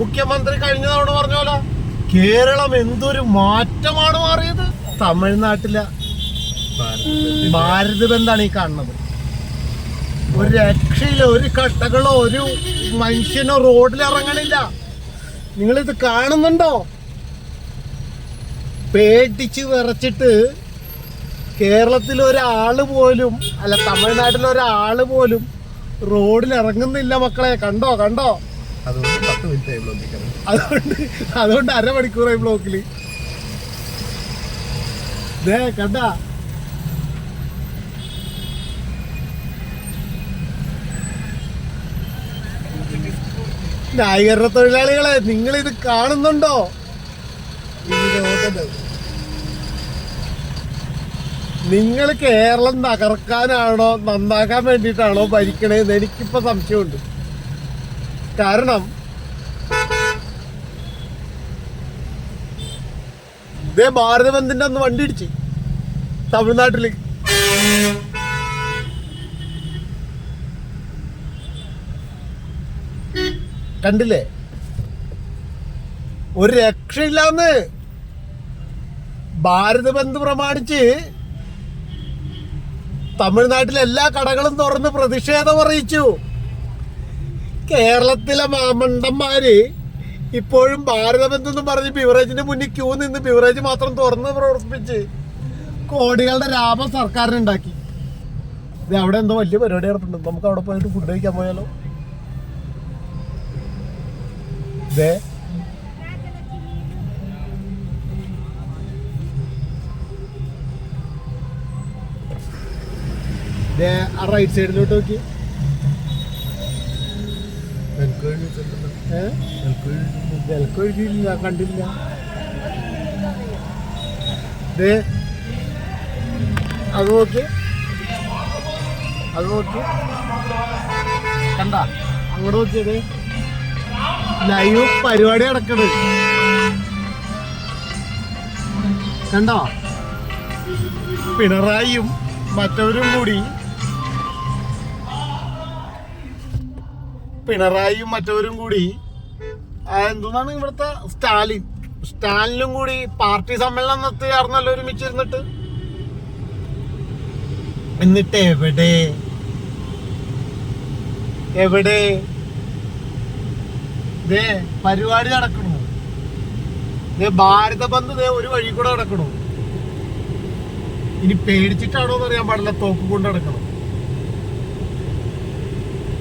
മുഖ്യമന്ത്രി കഴിഞ്ഞ തവണ പറഞ്ഞ പോലെ കേരളം എന്തൊരു മാറ്റമാണ് മാറിയത്? തമിഴ്നാട്ടിലെ ഭാരത് ബന്ധാണ് ഈ കാണുന്നത്. ഒരു രക്ഷയില്ല ഒരു കട്ടകളോ ഒരു മനുഷ്യനോ റോഡിൽ ഇറങ്ങണില്ല. ഇത് കാണുന്നുണ്ടോ? പേടിച്ച് വിറച്ചിട്ട് കേരളത്തിൽ ഒരാൾ പോലും അല്ല തമിഴ്നാട്ടിൽ ഒരാൾ പോലും റോഡിൽ ഇറങ്ങുന്നില്ല മക്കളെ. കണ്ടോ കണ്ടോ? അതുകൊണ്ട് പത്ത് മിനിറ്റ് ആയി അതുകൊണ്ട് അതുകൊണ്ട് അരമണിക്കൂറായി ബ്ലോക്കിൽ ദേ കണ്ട? ന്യായീകരണ തൊഴിലാളികളെ നിങ്ങൾ ഇത് കാണുന്നുണ്ടോ നിങ്ങൾ കേരളം തകർക്കാനാണോ നന്നാക്കാൻ വേണ്ടിയിട്ടാണോ ഭരിക്കണേന്ന് എനിക്കിപ്പോ സംശയമുണ്ട്. കാരണം ഇതേ ഭാരതബന്ധിന്റെ അന്ന് വണ്ടി ഇടിച്ച്? തമിഴ്നാട്ടിൽ. കണ്ടില്ലേ? ഒരു രക്ഷയില്ലാന്ന് ഭാരത് പ്രമാണിച്ച് തമിഴ്നാട്ടിലെ എല്ലാ കടകളും തുറന്ന് പ്രതിഷേധം അറിയിച്ചു. കേരളത്തിലെ മാമണ്ടന്മാര് ഇപ്പോഴും ഭാരതബന്ധം എന്ന് പറഞ്ഞ് ബിവറേജിന്റെ മുന്നിൽ ക്യൂ നിന്ന് ബിവറേജ് മാത്രം തുറന്ന് പ്രവർത്തിപ്പിച്ച് കോടികളുടെ ലാഭം സർക്കാരിനുണ്ടാക്കി ഇത് അവിടെ എന്തോ വലിയ പരിപാടി നടത്തുന്നുണ്ട് നമുക്ക് അവിടെ പോയിട്ട് ഫുഡ് കഴിക്കാൻ പോയാലോ? ഇതേ ആ റൈറ്റ് സൈഡിലോട്ട് നോക്കി. ഏഹ് വിലക്കൊഴുകിയില്ല കണ്ടില്ല ദേ അത് നോക്കി. അത് നോക്കി. കണ്ട അങ്ങോട്ട് നോക്കിയത് ലൈവ് പരിപാടി നടക്കണ്. കണ്ടോ? പിണറായിയും മറ്റവരും കൂടി പിണറായിയും മറ്റവരും കൂടി എന്താണ് ഇവിടുത്തെ സ്റ്റാലിൻ? സ്റ്റാലിനും കൂടി പാർട്ടി സമ്മേളനം നിർത്തി ചേർന്നല്ലോ ഒരുമിച്ചിരുന്നിട്ട്. എന്നിട്ട് എവിടെ? എവിടെ? ദേ പരിപാടി നടക്കണു. ദേ ഭാരത ബന്ധു ദേ ഒരു വഴി കൂടെ നടക്കണു. ഇനി പേടിച്ചിട്ടാണോ എന്ന് അറിയാൻ പാടില്ല തോക്ക് കൊണ്ട് നടക്കണം.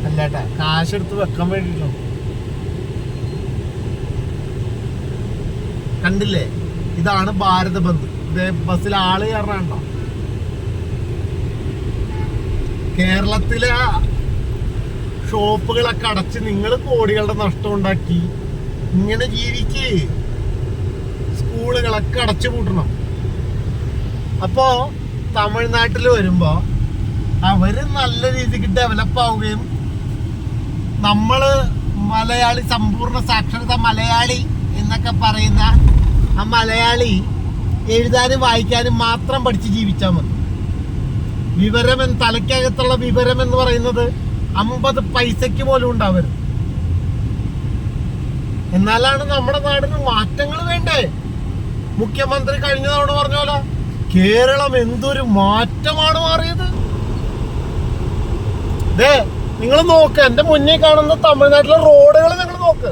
അല്ലാട്ടാ കാശെടുത്ത് വെക്കാൻ വേണ്ടിയിട്ടാണ് കണ്ടില്ലേ? ഇതാണ് ഭാരത ബന്ദ് ഇതേ ബസ്സിൽ ആൾ കയറാണ്ടോ കേരളത്തിലെ ഷോപ്പുകളൊക്കെ അടച്ച് നിങ്ങൾ കോടികളുടെ നഷ്ടം ഉണ്ടാക്കി. ഇങ്ങനെ ജീവിക്ക്. സ്കൂളുകളൊക്കെ അടച്ചു പൂട്ടണം. അപ്പോ തമിഴ്നാട്ടിൽ വരുമ്പോ അവർ നല്ല രീതിക്ക് ഡെവലപ്പ് ആവുകയും നമ്മൾ മലയാളി സമ്പൂർണ സാക്ഷരത മലയാളി എന്നൊക്കെ പറയുന്ന ആ മലയാളി എഴുതാനും വായിക്കാനും മാത്രം പഠിച്ച് ജീവിച്ചാൽ മതി. വിവരം എന്ന് തലയ്ക്കകത്തുള്ള വിവരം എന്ന് പറയുന്നത് അമ്പത് പൈസയ്ക്ക് പോലും ഉണ്ടാവരുത്. എന്നാലാണ് നമ്മുടെ നാടിന് മാറ്റങ്ങൾ വേണ്ടേ? മുഖ്യമന്ത്രി കഴിഞ്ഞ തവണ പറഞ്ഞ പോലെ കേരളം എന്തൊരു മാറ്റമാണ് മാറിയത്? നിങ്ങൾ നോക്ക് എന്റെ മുന്നിൽ കാണുന്ന തമിഴ്നാട്ടിലെ റോഡുകൾ നിങ്ങൾ നോക്ക്.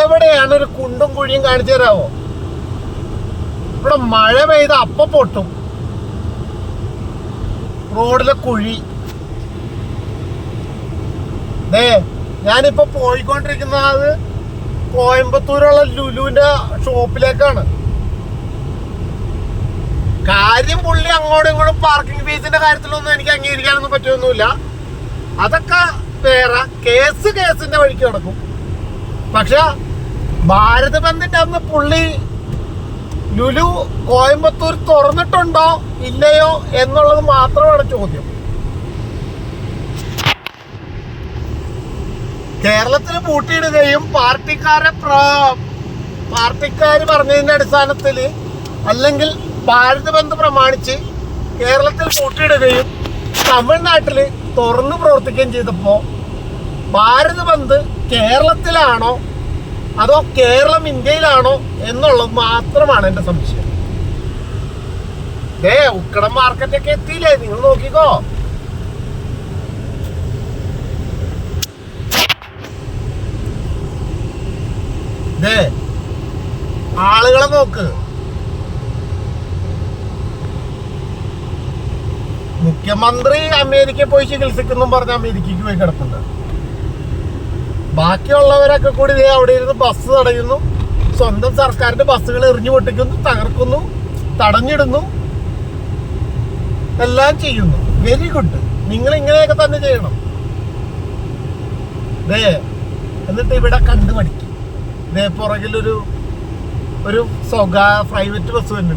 എവിടെയാണ് ഒരു കുണ്ടും കുഴിയും കാണിച്ചു തരാമോ ഇവിടെ മഴ പെയ്ത അപ്പ പൊട്ടും. റോഡിലെ കുഴി. ദേ ഞാനിപ്പോ പോയിക്കൊണ്ടിരിക്കുന്നത് കോയമ്പത്തൂരുള്ള ലുലുവിന്റെ ഷോപ്പിലേക്കാണ്. കാര്യം പുള്ളി അങ്ങോട്ടും ഇങ്ങോട്ടും പാർക്കിംഗ് ഫീസിന്റെ കാര്യത്തിലൊന്നും എനിക്ക് അംഗീകരിക്കാനൊന്നും പറ്റുമൊന്നുമില്ല അതൊക്കെ വേറെ. കേസ് കേസിന്റെ വഴിക്ക് നടക്കും. പക്ഷെ ഭാരത് ബന്ധിന്റെ അന്ന് പുള്ളി ലുലു കോയമ്പത്തൂർ തുറന്നിട്ടുണ്ടോ ഇല്ലയോ എന്നുള്ളത് മാത്രമാണ് ചോദ്യം. കേരളത്തിൽ പൂട്ടിയിടുകയും പാർട്ടിക്കാരെ പാർട്ടിക്കാർ പറഞ്ഞതിന്റെ അടിസ്ഥാനത്തിൽ അല്ലെങ്കിൽ ഭാരത് ബന്ദ് പ്രമാണിച്ച് കേരളത്തിൽ പൂട്ടിയിടുകയും തമിഴ്നാട്ടിൽ തുറന്നു പ്രവർത്തിക്കുകയും ചെയ്തപ്പോൾ ഭാരത് ബന്ദ് കേരളത്തിലാണോ അതോ കേരളം ഇന്ത്യയിലാണോ എന്നുള്ളത് മാത്രമാണ് എന്റെ സംശയം. ഏ ഉക്കടം മാർക്കറ്റൊക്കെ എത്തിയില്ലേ? നിങ്ങൾ നോക്കിക്കോ. ആളുകളെ നോക്ക്. മുഖ്യമന്ത്രി അമേരിക്കയിൽ പോയി ചികിത്സിക്കുന്നു പറഞ്ഞ അമേരിക്കയ്ക്ക് പോയി കിടപ്പുണ്ട്. ബാക്കിയുള്ളവരൊക്കെ കൂടി ഇതേ അവിടെ ഇരുന്ന് ബസ് തടയുന്നു. സ്വന്തം സർക്കാരിന്റെ ബസ്സുകൾ എറിഞ്ഞു പൊട്ടിക്കുന്നു തകർക്കുന്നു തടഞ്ഞിടുന്നു. എല്ലാം ചെയ്യുന്നു. വെരി ഗുഡ് നിങ്ങൾ ഇങ്ങനെയൊക്കെ തന്നെ ചെയ്യണം. ദേ എന്നിട്ട് ഇവിടെ കണ്ടു പഠിക്കും. ദേ പുറകിലൊരു ഒരു സ്വകാര്യ പ്രൈവറ്റ് ബസ് തന്നെ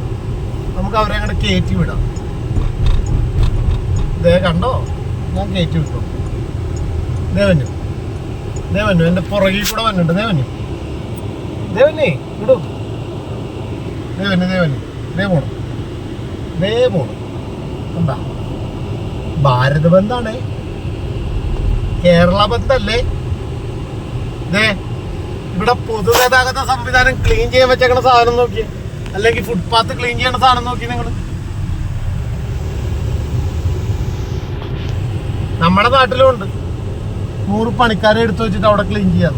നമുക്ക് അവരെ അങ്ങോട്ട് കയറ്റി വിടാം. ദേ കണ്ടോ? ഞാൻ കയറ്റി വിട്ടു. ദേവനു ദേവനു എന്റെ പുറകിൽ കൂടെ വന്നിട്ടുണ്ട്. ദേവന്. ദേവനെ ഇടൂ ദേവന് ദേവന് ദേ പോണം ദേ പോണം എന്താ ഭാരത ബന്ധാണ് കേരള ബന്ധല്ലേ? ദേ ഇവിടെ പൊതുഗതാഗത സംവിധാനം ക്ലീൻ ചെയ്യാൻ വെച്ചേക്കണ സാധനം നോക്കി അല്ലെങ്കിൽ ഫുട്പാത്ത് ക്ലീൻ ചെയ്യണ സാധനം നോക്കി നിങ്ങൾ നമ്മുടെ നാട്ടിലും ഉണ്ട്. നൂറ് പണിക്കാരെ എടുത്തു വെച്ചിട്ട് അവിടെ ക്ലീൻ ചെയ്യാം.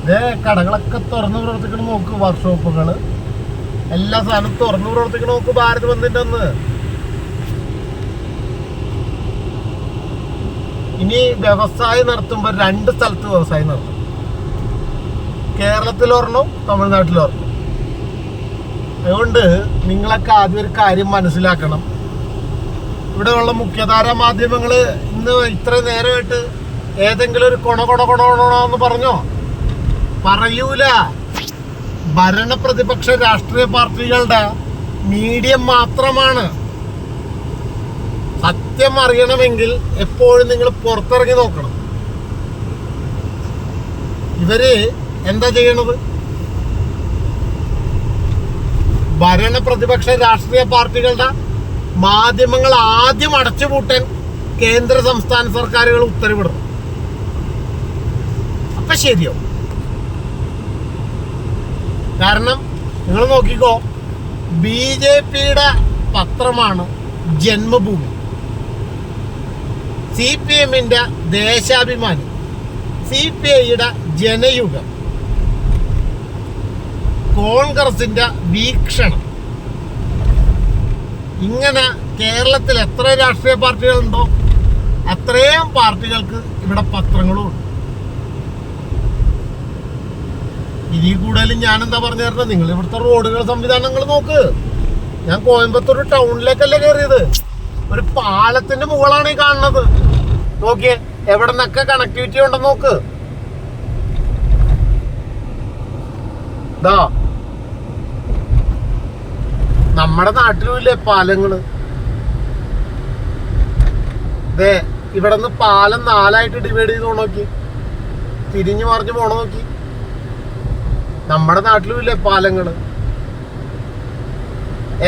ഇതേ കടകളൊക്കെ തുറന്നു പ്രവർത്തിക്കണ നോക്ക് വർക്ക്ഷോപ്പുകൾ എല്ലാ സാധനവും തുറന്നു പ്രവർത്തിക്കണ നോക്ക് ഭാരത് ബന്ധിന്റെ ഒന്ന് ഇനി വ്യവസായം നടത്തുമ്പോൾ രണ്ട് സ്ഥലത്ത് വ്യവസായം നടത്തും. കേരളത്തിൽ ഒരെണ്ണം തമിഴ്നാട്ടിൽ ഒരെണ്ണം. അതുകൊണ്ട് നിങ്ങളൊക്കെ ആദ്യം ഒരു കാര്യം മനസ്സിലാക്കണം. ഇവിടെയുള്ള മുഖ്യധാര മാധ്യമങ്ങൾ ഇന്ന് ഇത്ര നേരമായിട്ട് ഏതെങ്കിലും ഒരു കൊണ കൊണ കൊണ കൊണോന്ന് പറഞ്ഞോ? പറയൂല. ഭരണപ്രതിപക്ഷ രാഷ്ട്രീയ പാർട്ടികളുടെ മീഡിയം മാത്രമാണ്. സത്യം അറിയണമെങ്കിൽ എപ്പോഴും നിങ്ങൾ പുറത്തിറങ്ങി നോക്കണം. ഇവർ എന്താ ചെയ്യണത്? ഭരണപ്രതിപക്ഷ രാഷ്ട്രീയ പാർട്ടികളുടെ മാധ്യമങ്ങൾ ആദ്യം അടച്ചുപൂട്ടാൻ കേന്ദ്ര സംസ്ഥാന സർക്കാരുകൾ ഉത്തരവിടണം അപ്പൊ ശരിയോ കാരണം നിങ്ങൾ നോക്കിക്കോ ബി ജെ പിയുടെ പത്രമാണ് ജന്മഭൂമി. സി പി എമ്മിന്റെ ദേശാഭിമാനി സി പി ഐയുടെ ജനയുഗം കോൺഗ്രസിന്റെ വീക്ഷണം. ഇങ്ങനെ കേരളത്തിൽ എത്ര രാഷ്ട്രീയ പാർട്ടികളുണ്ടോ അത്രയും പാർട്ടികൾക്ക് ഇവിടെ പത്രങ്ങളും ഇനി കൂടുതലും ഞാൻ എന്താ പറഞ്ഞു തരുന്നത് നിങ്ങൾ ഇവിടുത്തെ റോഡുകൾ സംവിധാനങ്ങൾ നോക്ക്. ഞാൻ കോയമ്പത്തൂർ ടൗണിലേക്കല്ലേ കയറിയത് ഒരു പാലത്തിന്റെ മുകളാണ് ഈ കാണുന്നത്. നോക്കിയേ എവിടെ നിന്നൊക്കെ കണക്ടിവിറ്റി ഉണ്ടെന്ന് നോക്ക്. ദാ നമ്മുടെ നാട്ടിലും ഇല്ലേ പാലങ്ങൾ? ദേ ഇവിടെ നിന്ന് പാലം നാലായിട്ട് ഡിവൈഡ് ചെയ്ത് നോക്കി തിരിഞ്ഞു മറിഞ്ഞു പോണ നോക്കി നമ്മുടെ നാട്ടിലും ഇല്ലേ പാലങ്ങൾ?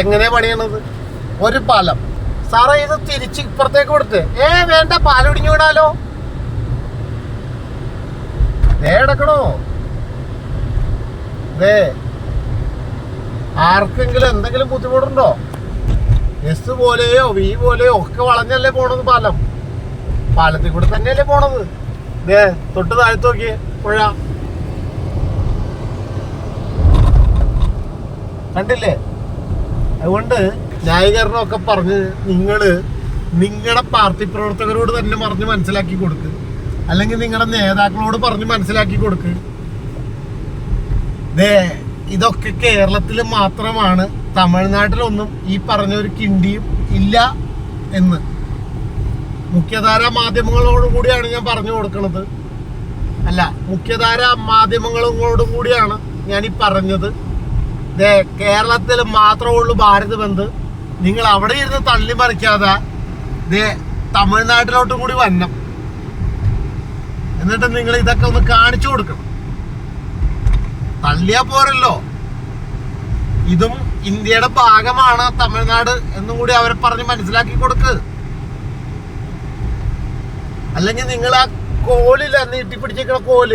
എങ്ങനെ പണിയണത്? ഒരു പാലം. സാറേ ഇത് തിരിച്ച് ഇപ്പുറത്തേക്ക് കൊടുത്ത്. ഏ വേണ്ട പാലം ഇടിഞ്ഞു വിടാലോ ദേ ദേ ആർക്കെങ്കിലും എന്തെങ്കിലും ബുദ്ധിമുട്ടുണ്ടോ? എസ് പോലെയോ വി പോലെയോ ഒക്കെ വളഞ്ഞല്ലേ പോണത് പാലം? പാലത്തിൽ കൂടെ തന്നെയല്ലേ പോണത്? ദേ തൊട്ട് താഴ്ത്തു നോക്കിയേ പുഴ. കണ്ടില്ലേ? അതുകൊണ്ട് ന്യായീകരണമൊക്കെ പറഞ്ഞ് നിങ്ങൾ നിങ്ങളുടെ പാർട്ടി പ്രവർത്തകരോട് തന്നെ പറഞ്ഞ് മനസ്സിലാക്കി കൊടുക്ക്. അല്ലെങ്കിൽ നിങ്ങളുടെ നേതാക്കളോട് പറഞ്ഞ് മനസ്സിലാക്കി കൊടുക്ക്. ദേ ഇതൊക്കെ കേരളത്തിൽ മാത്രമാണ് തമിഴ്നാട്ടിലൊന്നും ഈ പറഞ്ഞ ഒരു കിണ്ടിയും ഇല്ല എന്ന്. മുഖ്യധാര മാധ്യമങ്ങളോടും കൂടിയാണ് ഞാൻ പറഞ്ഞു കൊടുക്കുന്നത് അല്ല മുഖ്യധാര മാധ്യമങ്ങളോടും കൂടിയാണ് ഞാൻ ഈ പറഞ്ഞത്. കേരളത്തിൽ മാത്രമേ ഉള്ളൂ ഭാരത് ബന്ദ്. നിങ്ങൾ അവിടെ ഇരുന്ന് തള്ളി മറിക്കാതെ ദേ തമിഴ്നാട്ടിലോട്ടും കൂടി വന്നം എന്നിട്ട് നിങ്ങൾ ഇതൊക്കെ ഒന്ന് കാണിച്ചു കൊടുക്കണം. തള്ളിയാ പോരല്ലോ. ഇതും ഇന്ത്യയുടെ ഭാഗമാണ് തമിഴ്നാട് എന്നും കൂടി അവരെ പറഞ്ഞ് മനസ്സിലാക്കി കൊടുക്ക്. അല്ലെങ്കിൽ നിങ്ങൾ ആ കോലില്ല നീട്ടി പിടിച്ചിരിക്കണ കോൽ.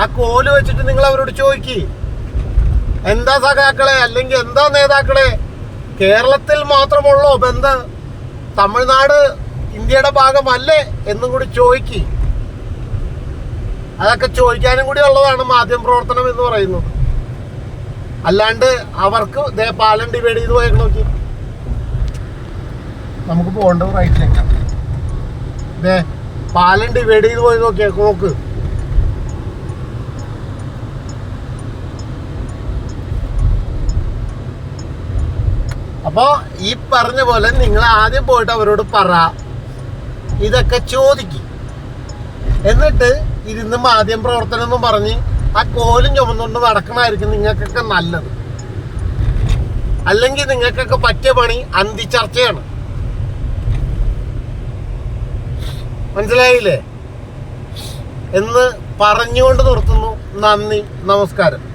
ആ കോൽ വെച്ചിട്ട് നിങ്ങൾ അവരോട് ചോദിക്ക്. എന്താ സഖാക്കളെ? അല്ലെങ്കിൽ എന്താ നേതാക്കളെ? കേരളത്തിൽ മാത്രമുള്ളോ ബന്ധം തമിഴ്നാട് ഇന്ത്യയുടെ ഭാഗമല്ലേ എന്നും കൂടി ചോദിക്ക്. അതൊക്കെ ചോദിക്കാനും കൂടി ഉള്ളതാണ് മാധ്യമ പ്രവർത്തനം എന്ന് പറയുന്നത്. അല്ലാണ്ട് അവർക്ക് ദേ പാലം ഡിവൈഡ് ചെയ്ത് പോയേക്ക് നോക്കി. നമുക്ക് പോകേണ്ടത് റൈറ്റിലേക്കാണ് ദേ പാലം ഡിവൈഡ് ചെയ്ത് പോയി നോക്കിയേ നോക്ക്. അപ്പോ ഈ പറഞ്ഞ പോലെ നിങ്ങൾ ആദ്യം പോയിട്ട് അവരോട് പറ. ഇതൊക്കെ ചോദിക്കും. എന്നിട്ട് ഇരുന്ന് മാധ്യമ പ്രവർത്തനം എന്നും പറഞ്ഞ് ആ കോലും ചുമന്നുകൊണ്ട് നടക്കണമായിരിക്കും നിങ്ങൾക്കൊക്കെ നല്ലത്. അല്ലെങ്കിൽ നിങ്ങൾക്കൊക്കെ പറ്റിയ പണി അന്തിച്ചർച്ചയാണ് മനസ്സിലായില്ലേ? എന്ന് പറഞ്ഞുകൊണ്ട് നിർത്തുന്നു. നന്ദി. നമസ്കാരം.